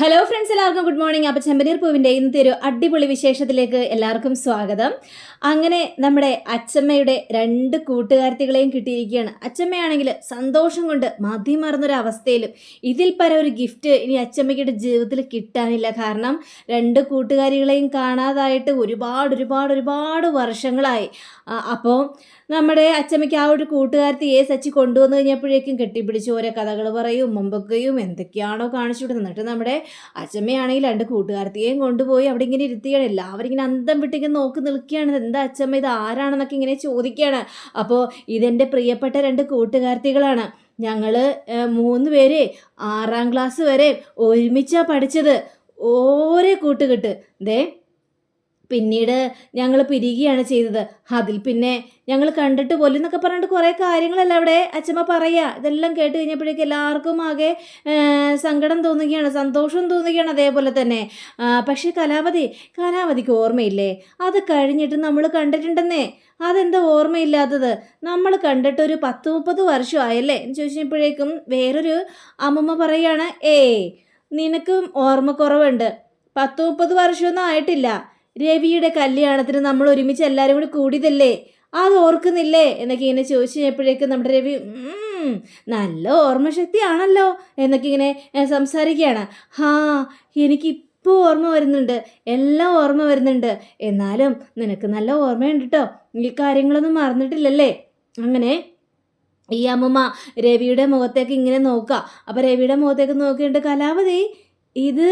Hello friends എല്ലാവർക്കും good morning അപ്പോൾ ചെമ്പനീർ പൂവിന്റെ ഇന്നത്തെ ഒരു അടിപൊളി വിശേഷത്തിലേക്ക് എല്ലാവർക്കും സ്വാഗതം. അങ്ങനെ നമ്മുടെ അച്ചമ്മയുടെ രണ്ട് കൂട്ടുകാർത്തികളെയും കിട്ടിയിരിക്കുകയാണ്. അച്ചമ്മയാണെങ്കിൽ സന്തോഷം കൊണ്ട് മതി മറന്നൊരവസ്ഥയിലും ഇതിൽ പര ഒരു ഗിഫ്റ്റ് ഇനി അച്ചമ്മയ്യുടെ ജീവിതത്തിൽ കിട്ടാനില്ല. കാരണം രണ്ട് കൂട്ടുകാരികളെയും കാണാതായിട്ട് ഒരുപാട് ഒരുപാട് ഒരുപാട് വർഷങ്ങളായി. അപ്പോൾ നമ്മുടെ അച്ചമ്മയ്ക്ക് ആ ഒരു കൂട്ടുകാരത്തി ഏ സച്ചി കൊണ്ടുവന്നു കഴിഞ്ഞപ്പോഴേക്കും കെട്ടിപ്പിടിച്ച് ഓരോ കഥകൾ പറയും മുമ്പൊക്കെയും എന്തൊക്കെയാണോ കാണിച്ചു കൊടുത്തത്. എന്നിട്ട് നമ്മുടെ അച്ചമ്മയാണെങ്കിൽ രണ്ട് കൂട്ടുകാർത്തിയേയും കൊണ്ടുപോയി അവിടെ ഇങ്ങനെ ഇരുത്തിയാണ്. എല്ലാവരും ഇങ്ങനെ അന്തം വിട്ടിങ്ങനെ നോക്കി നിൽക്കുകയാണ്. എന്താ അച്ചമ്മ ഇത് ആരാണെന്നൊക്കെ ഇങ്ങനെ ചോദിക്കുകയാണ്. അപ്പോൾ ഇതെന്റെ പ്രിയപ്പെട്ട രണ്ട് കൂട്ടുകാർത്തികളാണ്. ഞങ്ങൾ മൂന്ന് പേര് ആറാം ക്ലാസ് വരെ ഒരുമിച്ചാണ് പഠിച്ചത്. ഓരോ കൂട്ടുകെട്ട്. ദേ പിന്നീട് ഞങ്ങൾ പിരിയുകയാണ് ചെയ്തത്. അതിൽ പിന്നെ ഞങ്ങൾ കണ്ടിട്ട് പോലും എന്നൊക്കെ പറഞ്ഞിട്ട് കുറേ കാര്യങ്ങളല്ല അവിടെ അച്ഛമ്മ പറയുക. ഇതെല്ലാം കേട്ട് കഴിഞ്ഞപ്പോഴേക്കും എല്ലാവർക്കും ആകെ സങ്കടം തോന്നുകയാണ് സന്തോഷം തോന്നുകയാണ് അതേപോലെ തന്നെ. പക്ഷേ കലാവധി കലാവധിക്ക് ഓർമ്മയില്ലേ? അത് കഴിഞ്ഞിട്ട് നമ്മൾ കണ്ടിട്ടുണ്ടെന്നേ. അതെന്താ ഓർമ്മയില്ലാത്തത്? നമ്മൾ കണ്ടിട്ട് ഒരു പത്ത് മുപ്പത് വർഷമായല്ലേ? എന്ന് ചോദിച്ചപ്പോഴേക്കും വേറൊരു അമ്മമ്മ പറയാണ് ഏയ് നിനക്കും ഓർമ്മക്കുറവുണ്ട്. പത്ത് മുപ്പത് വർഷമൊന്നും ആയിട്ടില്ല. രവിയുടെ കല്യാണത്തിന് നമ്മൾ ഒരുമിച്ച് എല്ലാവരും കൂടി കൂടിയതല്ലേ? അത് ഓർക്കുന്നില്ലേ? എന്നൊക്കെ ഇങ്ങനെ ചോദിച്ചു കഴിഞ്ഞപ്പോഴേക്കും നമ്മുടെ രവി നല്ല ഓർമ്മശക്തിയാണല്ലോ എന്നൊക്കെ ഇങ്ങനെ സംസാരിക്കുകയാണ്. ഹാ എനിക്ക് ഇപ്പോൾ ഓർമ്മ വരുന്നുണ്ട് എല്ലാം ഓർമ്മ വരുന്നുണ്ട്. എന്നാലും നിനക്ക് നല്ല ഓർമ്മയുണ്ട് കേട്ടോ ഈ കാര്യങ്ങളൊന്നും മറന്നിട്ടില്ലല്ലേ? അങ്ങനെ ഈ അമ്മമ്മ രവിയുടെ മുഖത്തേക്ക് ഇങ്ങനെ നോക്കുക. അപ്പോൾ രവിയുടെ മുഖത്തേക്ക് നോക്കിയിട്ട് കലാവതി ഇത്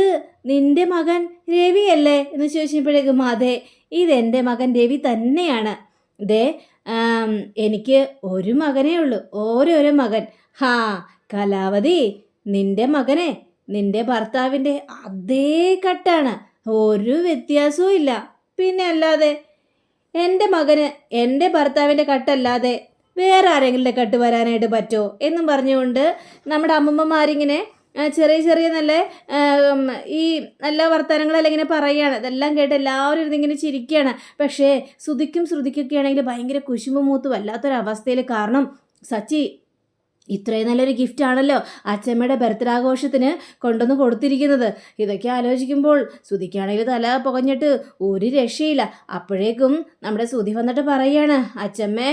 നിന്റെ മകൻ രവിയല്ലേ എന്ന് ചോദിച്ചപ്പോഴേക്കും അതെ ഇതെന്റെ മകൻ രവി തന്നെയാണ്. ദേ എനിക്ക് ഒരു മകനേ ഉള്ളൂ. ഓരോരോ മകൻ. ഹാ കലാവതി നിന്റെ മകനെ നിന്റെ ഭർത്താവിന്റെ അതേ കട്ടാണ്. ഒരു വ്യത്യാസവും ഇല്ല. പിന്നെ അല്ലാതെ എന്റെ മകന് എന്റെ ഭർത്താവിന്റെ കട്ടല്ലാതെ വേറെ ആരെങ്കിലും കട്ട് വരാനായിട്ട് പറ്റുമോ? എന്നും പറഞ്ഞുകൊണ്ട് നമ്മുടെ അമ്മമ്മമാരിങ്ങനെ ചെറിയ ചെറിയ നല്ല ഈ നല്ല വർത്തമാനങ്ങളെല്ലാം ഇങ്ങനെ പറയുകയാണ്. ഇതെല്ലാം കേട്ട് എല്ലാവരും ഇരുന്നിങ്ങനെ ചിരിക്കുകയാണ്. പക്ഷേ ശ്രുതിക്കും ശ്രുതിക്കൊക്കെ ആണെങ്കിൽ ഭയങ്കര കുശുമ്പ് വല്ലാത്തൊരവസ്ഥയിൽ കാരണം സച്ചി ഇത്രയും നല്ലൊരു ഗിഫ്റ്റ് ആണല്ലോ അച്ചമ്മയുടെ ബർത്ത്ഡേ ആഘോഷത്തിന് കൊണ്ടുവന്ന് കൊടുത്തിരിക്കുന്നത്. ഇതൊക്കെ ആലോചിക്കുമ്പോൾ ശ്രുതിക്കാണെങ്കിൽ തല പുകഞ്ഞിട്ട് ഒരു രക്ഷയില്ല. അപ്പോഴേക്കും നമ്മുടെ ശ്രുതി വന്നിട്ട് പറയാണ് അച്ചമ്മേ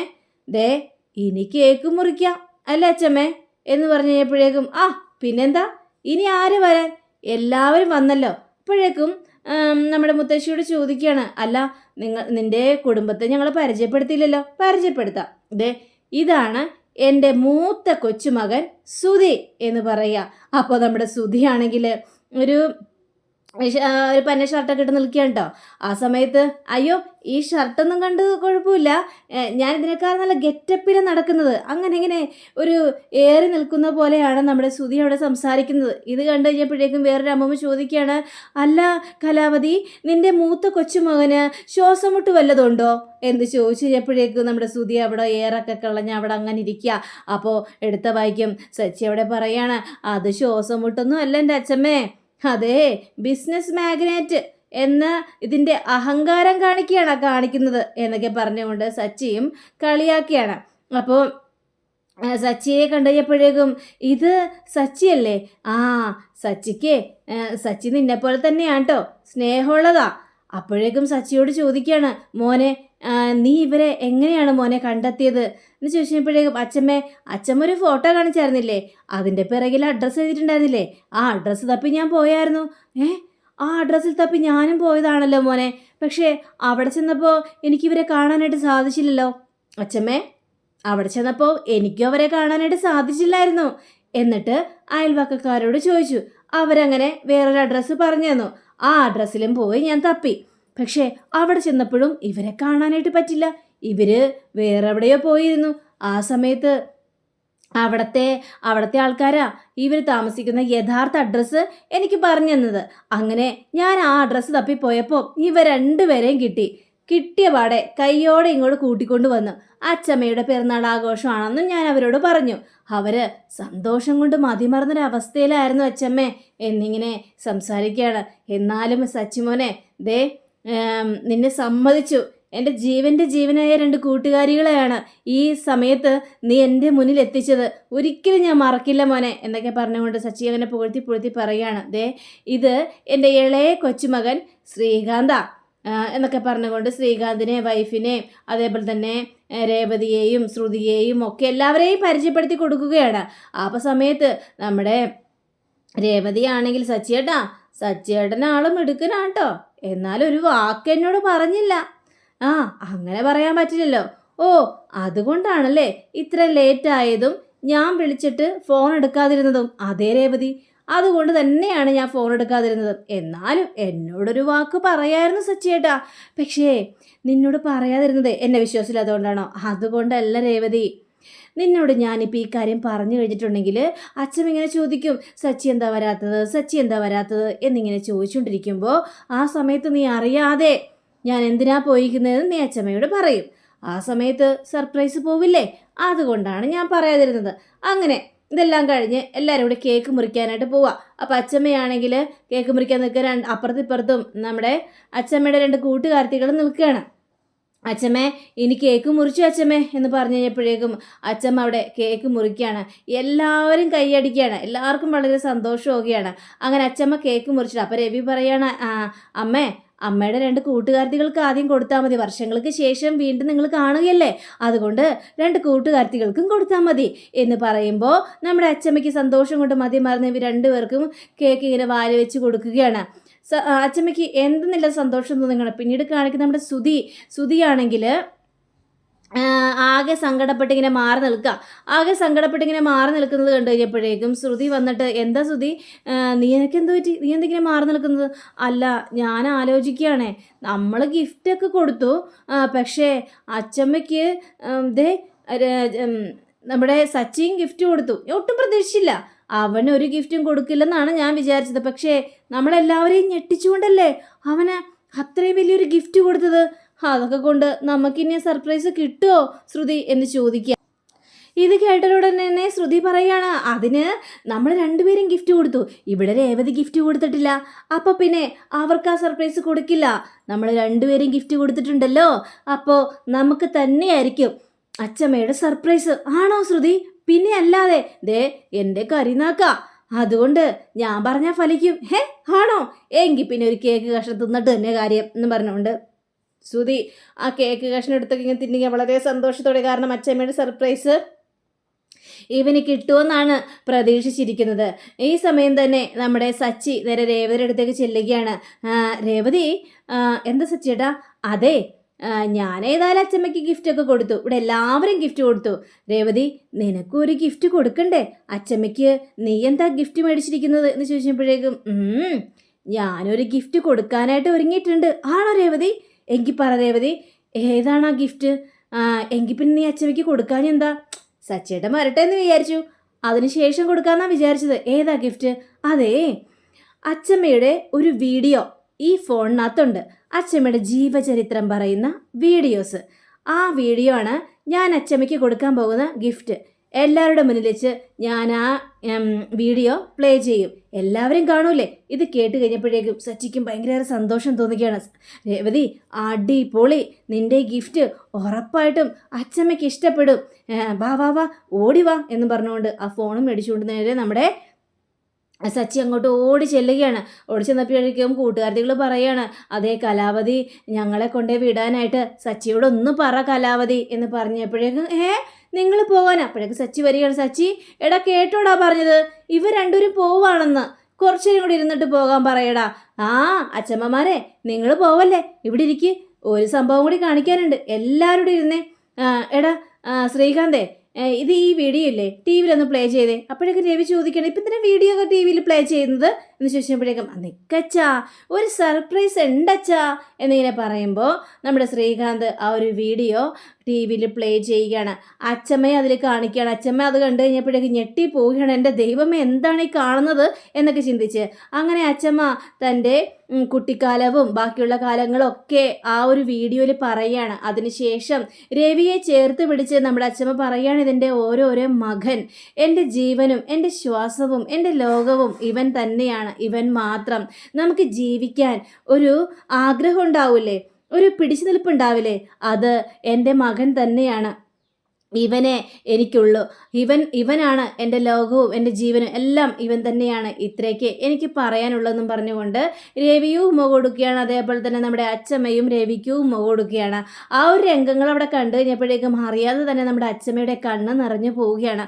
ദേ ഇനി കേക്ക് മുറിക്കാം. അല്ലേ അച്ചമ്മേ എന്ന് പറഞ്ഞു കഴിഞ്ഞപ്പോഴേക്കും ആ പിന്നെന്താ? ഇനി ആര് വരാൻ? എല്ലാവരും വന്നല്ലോ. ഇപ്പോഴേക്കും നമ്മുടെ മുത്തശ്ശിയോട് ചോദിക്കുകയാണ്. അല്ല നിങ്ങൾ നിന്റെ കുടുംബത്തെ ഞങ്ങൾ പരിചയപ്പെടുത്തിയില്ലല്ലോ. പരിചയപ്പെടുത്താം. ദേ ഇതാണ് എന്റെ മൂത്ത കൊച്ചുമകൻ സുധി എന്ന് പറയുക. അപ്പോൾ നമ്മുടെ സുധിയാണെങ്കിൽ ഒരു ഒരു പന്ന ഷർട്ടൊക്കെ ഇട്ട് നിൽക്കുകയാണ് കേട്ടോ ആ സമയത്ത് അയ്യോ ഈ ഷർട്ടൊന്നും കണ്ട് കുഴപ്പമില്ല. ഞാൻ ഇതിനേക്കാൾ നല്ല ഗെറ്റപ്പിൽ നടക്കുന്നത്. അങ്ങനെ ഇങ്ങനെ ഒരു ഏറി നിൽക്കുന്ന പോലെയാണ് നമ്മുടെ ശ്രുതി അവിടെ സംസാരിക്കുന്നത്. ഇത് കണ്ടു കഴിഞ്ഞപ്പോഴേക്കും വേറൊരു അമ്മമ്മ ചോദിക്കുകയാണ് അല്ല കലാവതി നിന്റെ മൂത്ത കൊച്ചുമകന് ശ്വാസമുട്ട് വല്ലതുണ്ടോ? എന്ന് ചോദിച്ചു കഴിഞ്ഞപ്പോഴേക്കും നമ്മുടെ ശ്രുതി അവിടെ ഏറൊക്കെ കളഞ്ഞ് അവിടെ അങ്ങനെ ഇരിക്കുക. അപ്പോൾ എടുത്ത വായിക്കും സച്ചി അവിടെ പറയാണ് അത് ശ്വാസമുട്ടൊന്നും അല്ല എന്റെ അച്ഛമ്മേ. അതെ ബിസിനസ് മാഗ്നേറ്റ് എന്ന ഇതിന്റെ അഹങ്കാരം കാണിക്കുകയാണ് കാണിക്കുന്നത് എന്നൊക്കെ പറഞ്ഞുകൊണ്ട് സച്ചിയും കളിയാക്കിയാണ്. അപ്പോൾ സച്ചിയെ കണ്ടുകഴിഞ്ഞപ്പോഴേക്കും ഇത് സച്ചിയല്ലേ? ആ സച്ചിക്ക് സച്ചി നിന്നെ പോലെ തന്നെയാണ് കേട്ടോ സ്നേഹമുള്ളതാ. അപ്പോഴേക്കും സച്ചിയോട് ചോദിക്കുകയാണ് മോനെ നീ ഇവരെ എങ്ങനെയാണ് മോനെ കണ്ടെത്തിയത്? എന്ന് ചോദിച്ചപ്പോഴേക്കും അച്ഛമ്മേ അച്ഛമ്മ ഒരു ഫോട്ടോ കാണിച്ചായിരുന്നില്ലേ? അതിന്റെ പിറകിൽ അഡ്രസ്സ് എഴുതിയിട്ടുണ്ടായിരുന്നില്ലേ? ആ അഡ്രസ്സ് തപ്പി ഞാൻ പോയായിരുന്നു. ഏ ആ അഡ്രസ്സിൽ തപ്പി ഞാനും പോയതാണല്ലോ മോനെ. പക്ഷേ അവിടെ ചെന്നപ്പോൾ എനിക്കിവരെ കാണാനായിട്ട് സാധിച്ചില്ലല്ലോ. അച്ഛമ്മേ അവിടെ ചെന്നപ്പോൾ എനിക്കും അവരെ കാണാനായിട്ട് സാധിച്ചില്ലായിരുന്നു. എന്നിട്ട് അയൽവക്കക്കാരോട് ചോദിച്ചു. അവരങ്ങനെ വേറൊരു അഡ്രസ്സ് പറഞ്ഞു തന്നു ആ അഡ്രസ്സിലും പോയി ഞാൻ തപ്പി. പക്ഷേ അവിടെ ചെന്നപ്പോഴും ഇവരെ കാണാനായിട്ട് പറ്റില്ല. ഇവർ വേറെ എവിടെയോ പോയിരുന്നു. ആ സമയത്ത് അവിടത്തെ അവിടത്തെ ആൾക്കാരാ ഇവർ താമസിക്കുന്ന യഥാർത്ഥ അഡ്രസ്സ് എനിക്ക് പറഞ്ഞു തന്നത്. അങ്ങനെ ഞാൻ ആ അഡ്രസ്സ് തപ്പിപ്പോയപ്പോൾ ഇവ രണ്ടുപേരെയും കിട്ടി. കിട്ടിയ പാടെ കയ്യോടെ ഇങ്ങോട്ട് കൂട്ടിക്കൊണ്ട് വന്നു. അച്ചമ്മയുടെ പിറന്നാൾ ആഘോഷമാണെന്നും ഞാൻ അവരോട് പറഞ്ഞു. അവർ സന്തോഷം കൊണ്ട് മതിമറന്നൊരവസ്ഥയിലായിരുന്നു അച്ചമ്മേ. എന്നിങ്ങനെ സംസാരിക്കുകയാണ്. എന്നാലും സച്ചിമോനെ ദേ നിന്നെ സമ്മതിച്ചു. എന്റെ ജീവന്റെ ജീവനായ രണ്ട് കൂട്ടുകാരികളെയാണ് ഈ സമയത്ത് നീ എന്റെ മുന്നിൽ എത്തിച്ചത്. ഒരിക്കലും ഞാൻ മറക്കില്ല മോനെ എന്നൊക്കെ പറഞ്ഞുകൊണ്ട് സച്ചി അങ്ങനെ പുകഴ്ത്തി പുകഴ്ത്തി പറയുകയാണ്. ദേ ഇത് എന്റെ ഇളയ കൊച്ചുമകൻ ശ്രീകാന്ത എന്നൊക്കെ പറഞ്ഞുകൊണ്ട് ശ്രീകാന്തിനെ വൈഫിനെ അതേപോലെ തന്നെ രേവതിയെയും ശ്രുതിയെയും ഒക്കെ എല്ലാവരെയും പരിചയപ്പെടുത്തി കൊടുക്കുകയാണ്. ആ സമയത്ത് നമ്മുടെ രേവതിയാണെങ്കിൽ സച്ചിയേട്ടാ സച്ചിയേട്ടൻ ആളും എടുക്കനാട്ടോ എന്നാലും ഒരു വാക്ക് എന്നോട് പറഞ്ഞില്ല. ആ അങ്ങനെ പറയാൻ പറ്റില്ലല്ലോ. ഓ അതുകൊണ്ടാണല്ലേ ഇത്ര ലേറ്റ് ആയതും ഞാൻ വിളിച്ചിട്ട് ഫോൺ എടുക്കാതിരുന്നതും അതേ രേവതി. അതുകൊണ്ട് തന്നെയാണ് ഞാൻ ഫോൺ എടുക്കാതിരുന്നത്. എന്നാലും എന്നോടൊരു വാക്ക് പറയായിരുന്നു സച്ചിയേട്ടാ. പക്ഷേ നിന്നോട് പറയാതിരുന്നത് എന്നെ വിശ്വാസമില്ലാത്തതുകൊണ്ടാണോ അതുകൊണ്ടല്ല രേവതി. നിന്നോട് ഞാനിപ്പോൾ ഈ കാര്യം പറഞ്ഞു കഴിഞ്ഞിട്ടുണ്ടെങ്കിൽ അച്ഛൻ ഇങ്ങനെ ചോദിക്കും സച്ചി എന്താ വരാത്തത്? സച്ചി എന്താ വരാത്തത്? എന്നിങ്ങനെ ചോദിച്ചുകൊണ്ടിരിക്കുമ്പോൾ ആ സമയത്ത് നീ അറിയാതെ ഞാൻ എന്തിനാ പോയിരിക്കുന്നതെന്ന് നീ അച്ഛമ്മയോട് പറയും. ആ സമയത്ത് സർപ്രൈസ് പോവില്ലേ? അതുകൊണ്ടാണ് ഞാൻ പറയാതിരുന്നത്. അങ്ങനെ ഇതെല്ലാം കഴിഞ്ഞ് എല്ലാവരും കൂടി കേക്ക് മുറിക്കാനായിട്ട് പോവാം. അപ്പോൾ അച്ഛമ്മയാണെങ്കിൽ കേക്ക് മുറിക്കാൻ നിൽക്കുക രണ്ട് അപ്പുറത്തും ഇപ്പുറത്തും നമ്മുടെ അച്ഛമ്മയുടെ രണ്ട് കൂട്ടുകാർത്തികളും നിൽക്കുകയാണ്. അച്ഛമ്മേ ഇനി കേക്ക് മുറിച്ചു അച്ഛമ്മേ? എന്ന് പറഞ്ഞു കഴിഞ്ഞപ്പോഴേക്കും അച്ഛമ്മ അവിടെ കേക്ക് മുറിക്കുകയാണ്. എല്ലാവരും കൈയടിക്കുകയാണ് എല്ലാവർക്കും വളരെ സന്തോഷമൊക്കെയാണ് അങ്ങനെ അച്ഛമ്മ കേക്ക് മുറിച്ചിട്ട് അപ്പോൾ രവി പറയാണ് അമ്മേ അമ്മയുടെ രണ്ട് കൂട്ടുകാർത്തികൾക്ക് ആദ്യം കൊടുത്താൽ മതി. വർഷങ്ങൾക്ക് ശേഷം വീണ്ടും നിങ്ങൾ കാണുകയല്ലേ? അതുകൊണ്ട് രണ്ട് കൂട്ടുകാർത്തികൾക്കും കൊടുത്താൽ മതി. എന്ന് പറയുമ്പോൾ നമ്മുടെ അച്ചമ്മയ്ക്ക് സന്തോഷം കൊണ്ട് മതി മറന്ന് ഇവർ രണ്ടുപേർക്കും കേക്ക് ഇങ്ങനെ വാരി വെച്ച് കൊടുക്കുകയാണ്. അച്ഛമ്മയ്ക്ക് എന്തെന്നില്ല സന്തോഷം തോന്നുകയാണ് പിന്നീട് കാണിക്കുന്ന നമ്മുടെ സുതി സുതിയാണെങ്കിൽ ആകെ സങ്കടപ്പെട്ടിങ്ങനെ മാറി നിൽക്കുക ആകെ സങ്കടപ്പെട്ടിങ്ങനെ മാറി നിൽക്കുന്നത് കണ്ടു കഴിഞ്ഞപ്പോഴേക്കും ശ്രുതി വന്നിട്ട് എന്താ ശ്രുതി നീ എനിക്ക് എന്ത് പറ്റി? നീ എന്തിങ്ങനെ മാറി നിൽക്കുന്നത്? അല്ല ഞാൻ ആലോചിക്കുകയാണേ. നമ്മൾ ഗിഫ്റ്റൊക്കെ കൊടുത്തു. പക്ഷേ അച്ചമ്മയ്ക്ക് ദേ നമ്മുടെ സച്ചിൻ ഗിഫ്റ്റ് കൊടുത്തു. ഒട്ടും പ്രതീക്ഷിച്ചില്ല. അവന് ഒരു ഗിഫ്റ്റും കൊടുക്കില്ലെന്നാണ് ഞാൻ വിചാരിച്ചത്. പക്ഷേ നമ്മളെല്ലാവരെയും ഞെട്ടിച്ചുകൊണ്ടല്ലേ അവന് അത്രയും വലിയൊരു ഗിഫ്റ്റ് കൊടുത്തത്? അതൊക്കെ കൊണ്ട് നമുക്കിനി സർപ്രൈസ് കിട്ടുമോ ശ്രുതി എന്ന് ചോദിക്കുക ഇത് കേട്ടലുടൻ തന്നെ ശ്രുതി പറയാണ് അതിന് നമ്മൾ രണ്ടുപേരും ഗിഫ്റ്റ് കൊടുത്തു. ഇവിടെ രേവതി ഗിഫ്റ്റ് കൊടുത്തിട്ടില്ല. അപ്പോൾ പിന്നെ അവർക്ക് ആ സർപ്രൈസ് കൊടുക്കില്ല. നമ്മൾ രണ്ടുപേരും ഗിഫ്റ്റ് കൊടുത്തിട്ടുണ്ടല്ലോ. അപ്പോൾ നമുക്ക് തന്നെയായിരിക്കും അച്ചമ്മയുടെ സർപ്രൈസ്. ആണോ ശ്രുതി? പിന്നെ അല്ലാതെ ദേ എന്റെ കരിനാക്ക. അതുകൊണ്ട് ഞാൻ പറഞ്ഞാൽ ഫലിക്കും. ഹേ ആണോ? എങ്കിൽ പിന്നെ ഒരു കേക്ക് കഷ്ണം തിന്നിട്ട് തന്നെ കാര്യം എന്ന് പറഞ്ഞുകൊണ്ട് ശ്രുതി ആ കേക്ക് കഷ്ണം എടുത്തൊക്കെ ഇങ്ങനെ തിന്നിക്കാൻ വളരെ സന്തോഷത്തോടെ. കാരണം അച്ചമ്മയുടെ സർപ്രൈസ് ഇവന് കിട്ടുമെന്നാണ് പ്രതീക്ഷിച്ചിരിക്കുന്നത്. ഈ സമയം തന്നെ നമ്മുടെ സച്ചി നേരെ രേവതിയുടെ അടുത്തേക്ക് ചെല്ലുകയാണ്. രേവതി എന്താ സച്ചിയേട്ടാ അതെ ഞാൻ ഏതായാലും അച്ചമ്മയ്ക്ക് ഗിഫ്റ്റ് ഒക്കെ കൊടുത്തു. ഇവിടെ എല്ലാവരും ഗിഫ്റ്റ് കൊടുത്തു. രേവതി നിനക്കും ഒരു ഗിഫ്റ്റ് കൊടുക്കണ്ടേ? അച്ചമ്മയ്ക്ക് നീ എന്താ ഗിഫ്റ്റ് മേടിച്ചിരിക്കുന്നത് എന്ന് ചോദിച്ചപ്പോഴേക്കും "ഉം, ഞാനൊരു ഗിഫ്റ്റ് കൊടുക്കാനായിട്ട് ഒരുങ്ങിയിട്ടുണ്ട്. ആണോ രേവതി? എങ്കിൽ പറ രേവതി ഏതാണ് ആ ഗിഫ്റ്റ് എങ്കിൽ പിന്നെ നീ അച്ചമ്മയ്ക്ക് കൊടുക്കാൻ എന്താ? സച്ചേട്ടൻ വരട്ടെ എന്ന് വിചാരിച്ചു. അതിനുശേഷം കൊടുക്കാമെന്നാണ് വിചാരിച്ചത്. ഏതാ ഗിഫ്റ്റ് അതേ അച്ചമ്മയുടെ ഒരു വീഡിയോ ഈ ഫോണിനകത്തുണ്ട്. അച്ചമ്മയുടെ ജീവചരിത്രം പറയുന്ന വീഡിയോസ്. ആ വീഡിയോ ആണ് ഞാൻ അച്ചമ്മയ്ക്ക് കൊടുക്കാൻ പോകുന്ന ഗിഫ്റ്റ് എല്ലാവരുടെ മുന്നിൽ വെച്ച് ഞാൻ ആ വീഡിയോ പ്ലേ ചെയ്യും. എല്ലാവരും കാണൂലേ? ഇത് കേട്ട് കഴിഞ്ഞപ്പോഴേക്കും സച്ചിക്കും ഭയങ്കര സന്തോഷം തോന്നുകയാണ് രേവതി അടിപൊളി. നിന്റെ ഗിഫ്റ്റ് ഉറപ്പായിട്ടും അച്ചമ്മയ്ക്ക് ഇഷ്ടപ്പെടും. വാ വാ വാ ഓടി വാ എന്ന് പറഞ്ഞുകൊണ്ട് ആ ഫോണും മേടിച്ചുകൊണ്ട് നേരെ നമ്മുടെ സച്ചി അങ്ങോട്ട് ഓടി ചെല്ലുകയാണ്. ഓടി ചെന്നപ്പോഴേക്കും കൂട്ടുകാരികൾ പറയാണ് അതേ കലാവതി ഞങ്ങളെ കൊണ്ടേ വിടാനായിട്ട് സച്ചിയോട് ഒന്ന് പറ കലാവതി എന്ന് പറഞ്ഞപ്പോഴേക്കും ഏ നിങ്ങൾ പോകാൻ അപ്പോഴേക്കും സച്ചി വരികയാണ് സച്ചി എടാ കേട്ടോടാ പറഞ്ഞത്? ഇവർ രണ്ടുപേരും പോവാണെന്ന്. കുറച്ചേരും കൂടി ഇരുന്നിട്ട് പോകാൻ പറയടാ. ആ അച്ഛമ്മമാരെ നിങ്ങൾ പോവല്ലേ? ഇവിടെ ഇരിക്ക്. ഒരു സംഭവം കൂടി കാണിക്കാനുണ്ട്. എല്ലാവരും ഇരുന്നേ. എടാ ശ്രീകാന്തേ ഇത് ഈ വീഡിയോ ഇല്ലേ? ടി വിയിലൊന്ന് പ്ലേ ചെയ്തേ. അപ്പോഴേക്കും രവി ചോദിക്കണം ഇപ്പം തന്നെ വീഡിയോ ഒക്കെ ടി വിയിൽ പ്ലേ ചെയ്യുന്നത്? എന്ന് ചോദിച്ചപ്പോഴേക്കും നിക്കച്ചാ ഒരു സർപ്രൈസ് ഉണ്ടച്ചാ എന്നിങ്ങനെ പറയുമ്പോൾ നമ്മുടെ ശ്രീകാന്ത് ആ ഒരു വീഡിയോ ടി വിയിൽ പ്ലേ ചെയ്യുകയാണ്. അച്ചമ്മയെ അതിൽ കാണിക്കുകയാണ്. അച്ചമ്മ അത് കണ്ടു കഴിഞ്ഞപ്പോഴേക്കും ഞെട്ടി പോവുകയാണ്. എന്റെ ദൈവമേ എന്താണ് ഈ കാണുന്നത്? എന്നൊക്കെ ചിന്തിച്ച്. അങ്ങനെ അച്ചമ്മ തന്റെ കുട്ടിക്കാലവും ബാക്കിയുള്ള കാലങ്ങളൊക്കെ ആ ഒരു വീഡിയോയിൽ പറയുകയാണ്. അതിനുശേഷം രവിയെ ചേർത്ത് പിടിച്ച് നമ്മുടെ അച്ഛമ്മ പറയുകയാണ് ഇതിന്റെ ഓരോരോ മകൻ. എന്റെ ജീവനും എന്റെ ശ്വാസവും എന്റെ ലോകവും ഇവൻ തന്നെയാണ്. ഇവൻ മാത്രം. നമുക്ക് ജീവിക്കാൻ ഒരു ആഗ്രഹം ഉണ്ടാവില്ലേ? ഒരു പിടിച്ചു നിൽപ്പുണ്ടാവില്ലേ അത് എന്റെ മകൻ തന്നെയാണ്. ഇവനെ എനിക്കുള്ളൂ. ഇവൻ ഇവനാണ് എന്റെ ലോകവും എന്റെ ജീവനും എല്ലാം ഇവൻ തന്നെയാണ്. ഇത്രയ്ക്ക് എനിക്ക് പറയാനുള്ളതെന്നും പറഞ്ഞുകൊണ്ട് രവിയും മുഖ കൊടുക്കുകയാണ് അതേപോലെ തന്നെ നമ്മുടെ അച്ചമ്മയും രവിക്കും മുഖ കൊടുക്കുകയാണ് ആ ഒരു രംഗങ്ങൾ അവിടെ കണ്ടു കഴിഞ്ഞപ്പോഴേക്കും അറിയാതെ തന്നെ നമ്മുടെ അച്ചമ്മയുടെ കണ്ണ് നിറഞ്ഞു പോവുകയാണ്.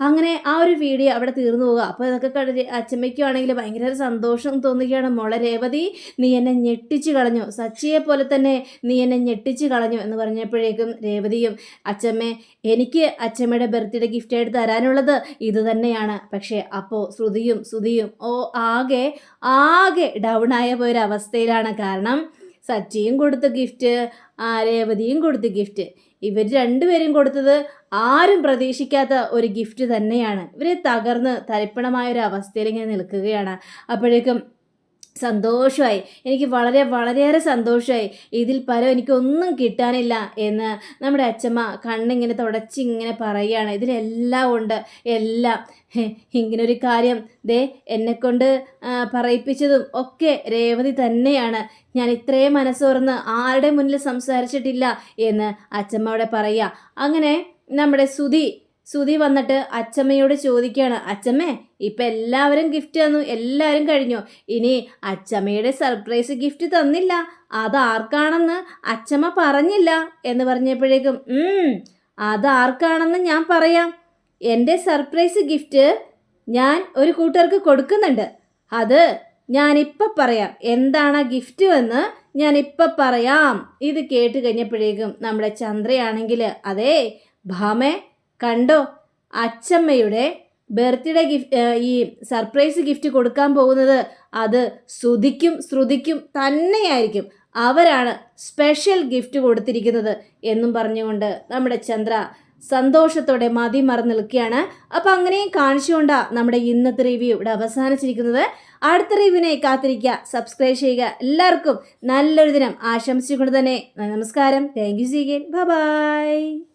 അങ്ങനെ ആ ഒരു വീഡിയോ അവിടെ തീർന്നു പോകുക അപ്പോൾ ഇതൊക്കെ കണ്ട് അച്ചമ്മയ്ക്കുവാണെങ്കിൽ ഭയങ്കര സന്തോഷം തോന്നുകയാണ്. മോളെ രേവതി നീ എന്നെ ഞെട്ടിച്ച് കളഞ്ഞു. സച്ചിയെ പോലെ തന്നെ നീ എന്നെ ഞെട്ടിച്ച് കളഞ്ഞു എന്ന് പറഞ്ഞപ്പോഴേക്കും രേവതിയും അച്ചമ്മ എനിക്ക് അച്ചമ്മയുടെ ബർത്ത്ഡേ ഗിഫ്റ്റായിട്ട് തരാനുള്ളത് ഇത് തന്നെയാണ്. പക്ഷേ അപ്പോൾ ശ്രുതിയും ശ്രുതിയും ഓ ആകെ ആകെ ഡൗൺ ആയ പോയൊരവസ്ഥയിലാണ്. കാരണം സച്ചിയും കൊടുത്ത ഗിഫ്റ്റ് രേവതിയും കൊടുത്ത ഗിഫ്റ്റ് ഇവർ രണ്ടുപേരും കൊടുത്തത് ആരും പ്രതീക്ഷിക്കാത്ത ഒരു ഗിഫ്റ്റ് തന്നെയാണ്. ഇവരെ തകർന്ന് തരിപ്പണമായ ഒരു അവസ്ഥയിൽ ഇങ്ങനെ നിൽക്കുകയാണ്. അപ്പോഴേക്കും സന്തോഷമായി എനിക്ക് വളരെ വളരെയേറെ സന്തോഷമായി ഇതിൽ പരം എനിക്കൊന്നും കിട്ടാനില്ല എന്ന് നമ്മുടെ അച്ഛമ്മ കണ്ണിങ്ങനെ തുടച്ചിങ്ങനെ പറയുകയാണ്. ഇതിലെല്ലാം ഉണ്ട്. എല്ലാം. ഇങ്ങനൊരു കാര്യം ദേ എന്നെക്കൊണ്ട് പറയിപ്പിച്ചതും ഒക്കെ രേവതി തന്നെയാണ്. ഞാൻ ഇത്രയും മനസ്സോർന്ന് ആരുടെ മുന്നിൽ സംസാരിച്ചിട്ടില്ല എന്ന് അച്ഛമ്മ അവിടെ പറയുക. അങ്ങനെ നമ്മുടെ സുധി സുധി വന്നിട്ട് അച്ചമ്മയോട് ചോദിക്കുകയാണ് അച്ചമ്മേ ഇപ്പം എല്ലാവരും ഗിഫ്റ്റ് തന്നു എല്ലാവരും കഴിഞ്ഞു. ഇനി അച്ചമ്മയുടെ സർപ്രൈസ് ഗിഫ്റ്റ് തന്നില്ല. അതാർക്കാണെന്ന് അച്ചമ്മ പറഞ്ഞില്ല. എന്ന് പറഞ്ഞപ്പോഴേക്കും അതാർക്കാണെന്ന് ഞാൻ പറയാം. എന്റെ സർപ്രൈസ് ഗിഫ്റ്റ് ഞാൻ ഒരു കൂട്ടുകാർക്ക് കൊടുക്കുന്നുണ്ട്. അത് ഞാനിപ്പം പറയാം. എന്താണ് ഗിഫ്റ്റ് എന്ന് ഞാനിപ്പം പറയാം. ഇത് കേട്ട് കഴിഞ്ഞപ്പോഴേക്കും നമ്മുടെ ചന്ദ്രയാണെങ്കിൽ അതേ ഭാമേ കണ്ടോ? അച്ചമ്മയുടെ ബർത്ത്ഡേ ഗിഫ്റ്റ് ഈ സർപ്രൈസ് ഗിഫ്റ്റ് കൊടുക്കാൻ പോകുന്നത് അത് ശ്രുതിക്കും ശ്രുതിക്കും തന്നെയായിരിക്കും. അവരാണ് സ്പെഷ്യൽ ഗിഫ്റ്റ് കൊടുത്തിരിക്കുന്നത് എന്നും പറഞ്ഞുകൊണ്ട് നമ്മുടെ ചന്ദ്ര സന്തോഷത്തോടെ മതി മറന്നു നിൽക്കുകയാണ്. അപ്പം അങ്ങനെയും കാണിച്ചുകൊണ്ടാണ് നമ്മുടെ ഇന്നത്തെ റിവ്യൂ ഇവിടെ അവസാനിച്ചിരിക്കുന്നത്. അടുത്ത റിവ്യൂവിനെ കാത്തിരിക്കുക സബ്സ്ക്രൈബ് ചെയ്യുക എല്ലാവർക്കും നല്ലൊരു ദിനം ആശംസിച്ചുകൊണ്ട് തന്നെ നമസ്കാരം. Thank U സീഗൻ by